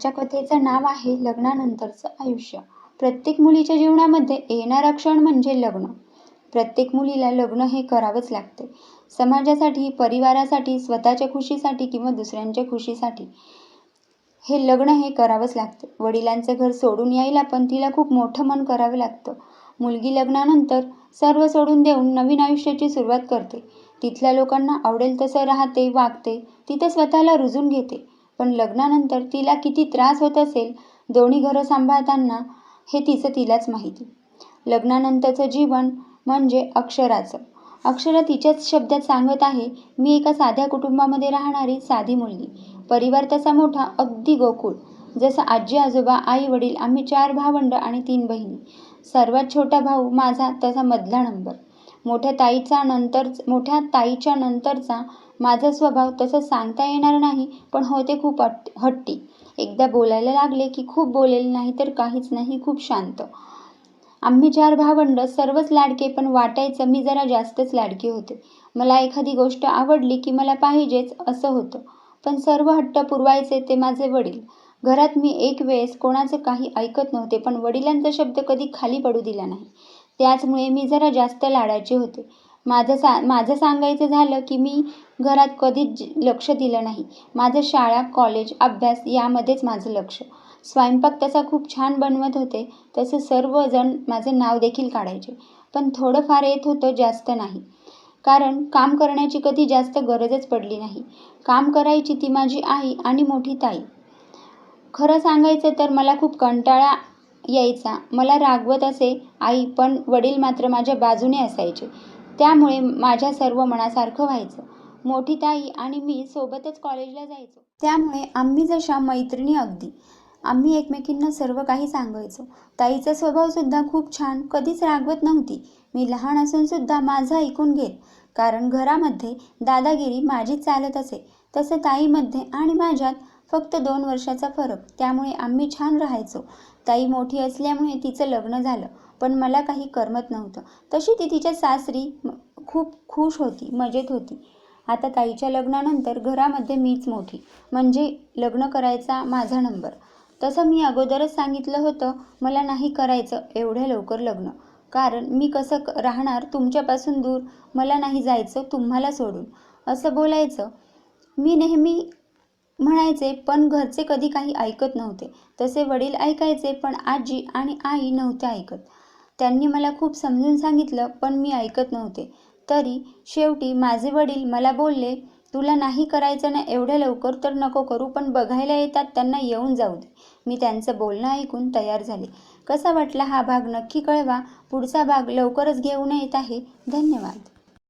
आजच्या कथेचं नाव आहे लग्नानंतरचं आयुष्य. प्रत्येक मुलीच्या जीवनामध्ये येणारा क्षण म्हणजे लग्न. प्रत्येक मुलीला लग्न हे करावंच लागते. समाजासाठी परिवारासाठी स्वतःच्या खुशीसाठी किंवा दुसऱ्यांच्या खुशीसाठी हे लग्न हे करावंच लागते. वडिलांचं घर सोडून यायला पण तिला खूप मोठं मन करावं लागतं. मुलगी लग्नानंतर सर्व सोडून देऊन नवीन आयुष्याची सुरुवात करते. तिथल्या लोकांना आवडेल तसं राहते वागते तिथं स्वतःला रुजून घेते. पण लग्नानंतर तिला किती त्रास होत असेल दोन्ही घरं सांभाळताना हे तिचं तिलाच माहिती. लग्नानंतरचं जीवन म्हणजे अक्षराचं. अक्षरा तिच्याच शब्दात सांगत आहे मी एका साध्या कुटुंबामध्ये राहणारी साधी मुलगी. परिवार तसा मोठा अगदी गोकुळ. जसं आजी आजोबा आई वडील आम्ही चार भावंड आणि तीन बहिणी. सर्वात छोटा भाऊ माझा तसा मधला नंबर. मोठ्या ताईचा नंतर मोठ्या ताईच्या नंतरचा माझा स्वभाव तसं सांगता येणार नाही पण होते खूप हट हट्टी. एकदा बोलायला लागले की खूप बोलेल नाही तर काहीच नाही खूप शांत. आम्ही चार भावंड सर्वच लाडके पण वाटायचं मी जरा जास्तच लाडकी होते. मला एखादी गोष्ट आवडली की मला पाहिजेच असं होतं. पण सर्व हट्ट पुरवायचे ते माझे वडील. घरात मी एक वेळेस कोणाचं काही ऐकत नव्हते पण वडिलांचा शब्द कधी खाली पडू दिला नाही. त्याचमुळे मी जरा जास्त लाडाचे होते. माझं सा माझं सांगायचं झालं की मी घरात कधीच लक्ष दिलं नाही. माझं शाळा कॉलेज अभ्यास यामध्येच माझं लक्ष. स्वयंपाक तसा खूप छान बनवत होते तसे सर्वजण माझं नाव देखील काढायचे. पण थोडंफार येत होतं जास्त नाही. कारण काम करण्याची कधी जास्त गरजच पडली नाही. काम करायची ती माझी आई आणि मोठी ताई. खरं सांगायचं तर मला खूप कंटाळा यायचा. मला रागवत असे आई पण वडील मात्र माझ्या बाजूने असायचे. त्यामुळे माझ्या सर्व मनासारखं व्हायचं. मोठी ताई आणि मी सोबतच कॉलेजला जायचो. त्यामुळे आम्ही जशा मैत्रिणी अगदी आम्ही एकमेकींना सर्व काही सांगायचो. ताईचा स्वभावसुद्धा खूप छान कधीच रागवत नव्हती. मी लहान असूनसुद्धा माझं ऐकून घेत कारण घरामध्ये दादागिरी माझीच चालत असे. तसं ताईमध्ये आणि माझ्यात फक्त दोन वर्षाचा फरक त्यामुळे आम्ही छान राहायचो. ताई मोठी असल्यामुळे तिचं लग्न झालं पण मला काही करमत नव्हतं. तशी ती तिच्या सासरी खूप खुश होती मजेत होती. आता ताईच्या लग्नानंतर घरामध्ये मीच मोठी. म्हणजे लग्न करायचा माझा नंबर. तसं मी अगोदरच सांगितलं होतं मला नाही करायचं एवढ्या लवकर लग्न. कारण मी कसं राहणार तुमच्यापासून दूर? मला नाही जायचं तुम्हाला सोडून. असं बोलायचं. मी नेहमी म्हणायचे पण घरचे कधी काही ऐकत नव्हते. तसे वडील ऐकायचे पण आजी आणि आई नव्हते ऐकत. त्यांनी मला खूप समजून सांगितलं पण मी ऐकत नव्हते. तरी शेवटी माझे वडील मला बोलले तुला नाही करायचं ना एवढ्या लवकर तर नको करू पण बघायला येतात त्यांना येऊन जाऊ दे. मी त्यांचं बोलणं ऐकून तयार झाले. कसा वाटला हा भाग नक्की कळवा. पुढचा भाग लवकरच घेऊन येत आहे. धन्यवाद.